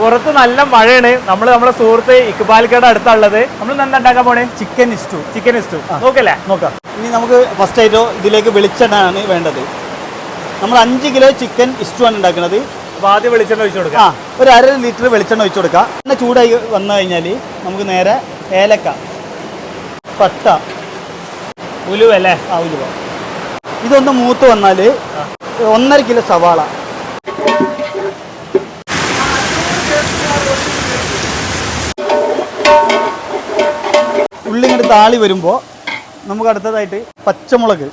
പുറത്ത് നല്ല മഴയാണ്. നമ്മൾ നമ്മുടെ സുഹൃത്ത് ഇക്ബാലിക്കയുടെ അടുത്തുള്ളത്. നമ്മൾ എന്താ ഉണ്ടാക്കാൻ പോണേ? ചിക്കൻ ഇസ്റ്റു ചിക്കൻ ഇസ്റ്റു നോക്കല്ലേ? നോക്കാം. ഇനി നമുക്ക് ഫസ്റ്റ് ആയിട്ടോ ഇതിലേക്ക് വെളിച്ചെണ്ണയാണ് വേണ്ടത്. നമ്മൾ അഞ്ച് കിലോ ചിക്കൻ ഇസ്റ്റു ആണ് ഉണ്ടാക്കുന്നത്. അപ്പോൾ ആദ്യം വെളിച്ചെണ്ണ ഒഴിച്ചു ആ കൊടുക്കാം ഒരു അര ലിറ്റർ വെളിച്ചെണ്ണ ഒഴിച്ചു കൊടുക്കാം. എണ്ണ ചൂടായി വന്നു കഴിഞ്ഞാൽ നമുക്ക് നേരെ ഏലക്ക പട്ട ഉലുവ അല്ലേ? ആ ഉലുവ. ഇതൊന്ന് മൂത്ത് വന്നാൽ ഒന്നര കിലോ സവാള. ഉള്ളി ഇങ്ങോട്ട് താളി വരുമ്പോൾ നമുക്ക് അടുത്തതായിട്ട് പച്ചമുളക്.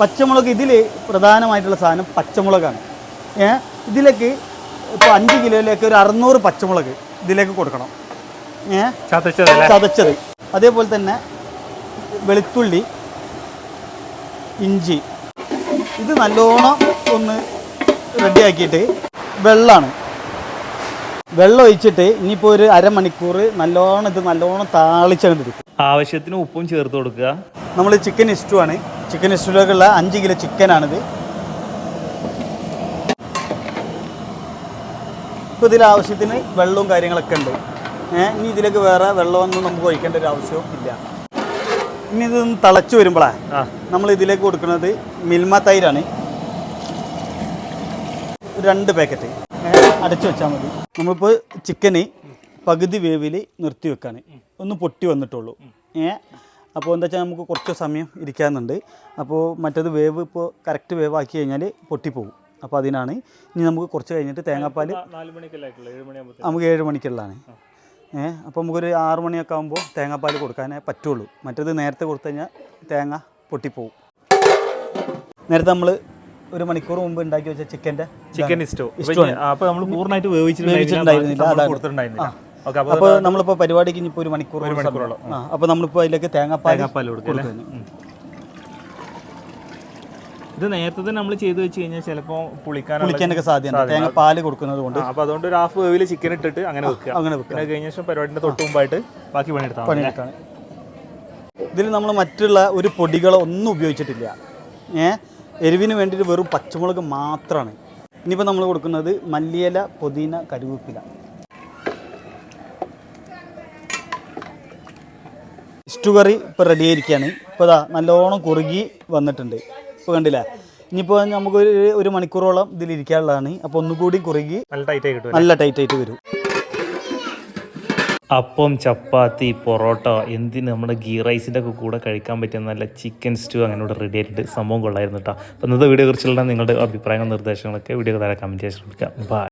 പച്ചമുളക് ഇതിൽ പ്രധാനമായിട്ടുള്ള സാധനം പച്ചമുളകാണ്. ഏ? ഇതിലേക്ക് ഇപ്പോൾ അഞ്ച് കിലോയിലേക്ക് ഒരു അറുന്നൂറ് പച്ചമുളക് ഇതിലേക്ക് കൊടുക്കണം. ഏ? ചതച്ചത് അതേപോലെ തന്നെ വെളുത്തുള്ളി ഇഞ്ചി. ഇത് നല്ലോണം ഒന്ന് റെഡിയാക്കിയിട്ട് വെള്ളമാണ് വെള്ളം ഒഴിച്ചിട്ട് ഇനിയിപ്പോൾ ഒരു അരമണിക്കൂർ നല്ലോണം ഇത് നല്ലോണം താളിച്ചെടുക്കും ആവശ്യത്തിന് ഉപ്പും ചേർത്ത് കൊടുക്കുക. നമ്മൾ ചിക്കൻ ഇസ്റ്റു ആണ്. ചിക്കൻ ഇസ്റ്റുവിലേക്കുള്ള അഞ്ച് കിലോ ചിക്കനാണിത് ഇപ്പോൾ ഇതിൽ ആവശ്യത്തിന് വെള്ളവും കാര്യങ്ങളൊക്കെ ഉണ്ട്. ഇനി ഇതിലേക്ക് വേറെ വെള്ളമൊന്നും നമുക്ക് ഒഴിക്കേണ്ട ഒരു ആവശ്യവും ഇല്ല. ഇനി ഇത് തിളച്ച് വരുമ്പോഴേ ആ. നമ്മൾ ഇതിലേക്ക് കൊടുക്കുന്നത് മിൽമ തൈരാണ്. രണ്ട് പാക്കറ്റ് അടച്ചു വെച്ചാൽ മതി. നമ്മളിപ്പോൾ ചിക്കന് പകുതി വേവിൽ നിർത്തി വെക്കാണ്. ഒന്ന് പൊട്ടി വന്നിട്ടുള്ളൂ. ഏ? അപ്പോൾ എന്താ വെച്ചാൽ നമുക്ക് കുറച്ച് സമയം ഇരിക്കാനുണ്ട്. അപ്പോൾ മറ്റത് വേവ് ഇപ്പോൾ കറക്റ്റ് വേവ് ആക്കി കഴിഞ്ഞാൽ പൊട്ടിപ്പോകും അപ്പോൾ അതിനാണ് ഇനി നമുക്ക് കുറച്ച് കഴിഞ്ഞിട്ട് തേങ്ങാപ്പാൽ നമുക്ക് ഏഴ് മണിക്കുള്ളതാണ്. ഏ? അപ്പോൾ നമുക്കൊരു ആറ് മണിയൊക്കെ ആകുമ്പോൾ തേങ്ങാപ്പാൽ കൊടുക്കാനേ പറ്റുള്ളൂ. മറ്റത് നേരത്തെ കൊടുത്തു കഴിഞ്ഞാൽ തേങ്ങ പൊട്ടിപ്പോവും. നേരത്തെ നമ്മൾ ഒരു മണിക്കൂർ മുമ്പ് ഉണ്ടാക്കി വെച്ച ചിക്കന്റെ ചിക്കൻ ഇസ്റ്റോ അപ്പോൾ അപ്പൊ നമ്മൾ പൂർണമായിട്ട് വേവിച്ചിട്ടുണ്ടായിരുന്നില്ല, അപ്പൊ അപ്പോൾ നമ്മളിപ്പോൾ പരിപാടിക്ക് ഇനിയിപ്പോൾ ഒരു മണിക്കൂർ ഒരു മണിക്കൂറോളം. ആ. അപ്പോൾ നമ്മളിപ്പോൾ അതിലേക്ക് തേങ്ങാപ്പാൽ തേങ്ങാപ്പാൽ? കൊടുക്കുന്നു ഇത് നേരത്തെ തന്നെ നമ്മൾ ചെയ്ത് വെച്ച് കഴിഞ്ഞാൽ ചിലപ്പോൾ പുളിക്കാനൊക്കെ സാധ്യത സാധ്യത പാൽ കൊടുക്കുന്നത് കൊണ്ട്. ആ, അപ്പൊ അതുകൊണ്ട് ഒരു ഹാഫ് വേവിൽ ചിക്കൻ ഇട്ടിട്ട് അങ്ങനെ വെക്കുക. അങ്ങനെ വെക്കുക. കഴിഞ്ഞ ശേഷം പരിപാടിന്റെ തൊട്ട് മുമ്പായിട്ട് ബാക്കി പണിയെടുത്താൽ അല്ലേ? ഇതിൽ നമ്മൾ മറ്റുള്ള ഒരു പൊടികളോ ഒന്നും ഉപയോഗിച്ചിട്ടില്ല. ഏ? എരിവിന് വേണ്ടിയിട്ട് വെറും പച്ചമുളക് മാത്രമാണ് ഇനിയിപ്പോൾ നമ്മൾ കൊടുക്കുന്നത് മല്ലിയില പുതിന കരുവേപ്പില. ഇഷ്ടു കറി ഇപ്പോൾ റെഡി ആയിരിക്കുകയാണ് ഇപ്പോൾ ഇതാ നല്ലോണം കുറുകി വന്നിട്ടുണ്ട്. ഇപ്പോൾ കണ്ടില്ലേ? ഇനിയിപ്പോൾ നമുക്ക് ഒരു ഒരു മണിക്കൂറോളം ഇതിലിരിക്കാനുള്ളതാണ്. അപ്പോൾ ഒന്നുകൂടി കുറുകി നല്ല ടൈറ്റായിട്ട് ആയി നല്ല ടൈറ്റ് ആയിട്ട് വരും. അപ്പം ചപ്പാത്തി പൊറോട്ട എന്തിന് നമ്മുടെ ഗീ റൈസിന്റെ ഒക്കെ കൂടെ കഴിക്കാൻ പറ്റിയ നല്ല ചിക്കൻ സ്റ്റൂ അങ്ങനെ ഇവിടെ റെഡി ആയിട്ട് സംഭവം കൊള്ളായിരുന്നു കേട്ടോ. അപ്പോൾ ഇന്നത്തെ വീഡിയോ കുറിച്ചുള്ള നിങ്ങളുടെ അഭിപ്രായങ്ങളും നിർദ്ദേശങ്ങളൊക്കെ വീഡിയോ താഴെ കമന്റ് ചെയ്യാൻ ശ്രമിക്കാം ബൈ